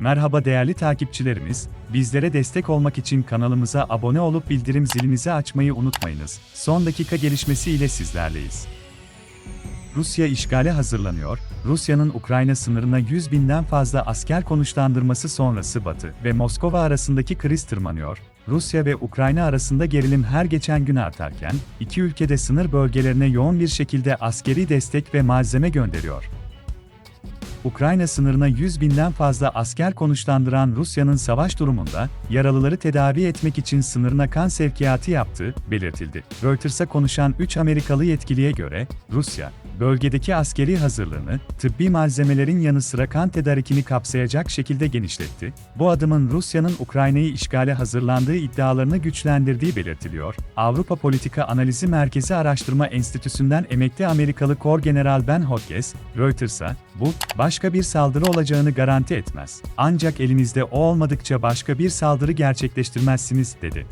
Merhaba değerli takipçilerimiz, bizlere destek olmak için kanalımıza abone olup bildirim zilinizi açmayı unutmayınız. Son dakika gelişmesi ile sizlerleyiz. Rusya işgale hazırlanıyor, Rusya'nın Ukrayna sınırına 100 binden fazla asker konuşlandırması sonrası Batı ve Moskova arasındaki kriz tırmanıyor. Rusya ve Ukrayna arasında gerilim her geçen gün artarken, iki ülkede sınır bölgelerine yoğun bir şekilde askeri destek ve malzeme gönderiyor. Ukrayna sınırına 100 binden fazla asker konuşlandıran Rusya'nın savaş durumunda, yaralıları tedavi etmek için sınırına kan sevkiyatı yaptığı belirtildi. Reuters'a konuşan 3 Amerikalı yetkiliye göre, Rusya, bölgedeki askeri hazırlığını, tıbbi malzemelerin yanı sıra kan tedarikini kapsayacak şekilde genişletti. Bu adımın Rusya'nın Ukrayna'yı işgale hazırlandığı iddialarını güçlendirdiği belirtiliyor. Avrupa Politika Analizi Merkezi Araştırma Enstitüsü'nden emekli Amerikalı Kor General Ben Hodges, Reuters'a, bu, başka bir saldırı olacağını garanti etmez. Ancak elinizde o olmadıkça başka bir saldırı gerçekleştirmezsiniz, dedi.